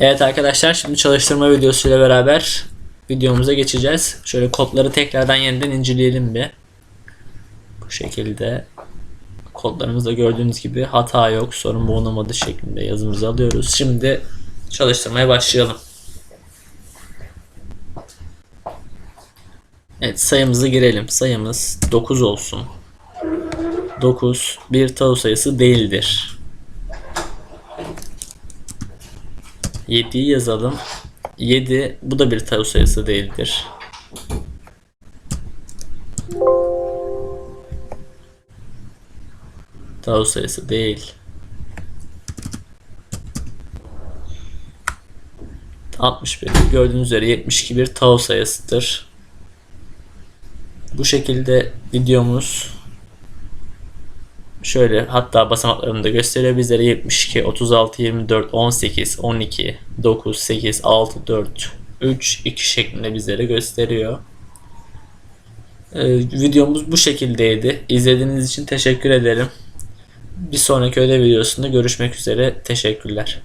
Evet arkadaşlar şimdi çalıştırma videosuyla beraber videomuza geçeceğiz. Şöyle kodları tekrardan yeniden inceleyelim bir. Bu şekilde kodlarımızda gördüğünüz gibi hata yok, sorun bulunamadı şeklinde yazımızı alıyoruz. Şimdi çalıştırmaya başlayalım. Evet sayımızı girelim. Sayımız 9 olsun. 9 bir tau sayısı değildir. 7'yi yazalım. 7 bu da bir tau sayısı değildir. Tau sayısı değil. 61 gördüğünüz üzere 72 bir tau sayısıdır. Bu şekilde videomuz şöyle hatta basamaklarını da gösteriyor bizlere 72, 36, 24, 18, 12, 9, 8, 6, 4, 3, 2 şeklinde bizlere gösteriyor. Ee, videomuz bu şekildeydi. İzlediğiniz için teşekkür ederim. Bir sonraki ödev videosunda görüşmek üzere. Teşekkürler.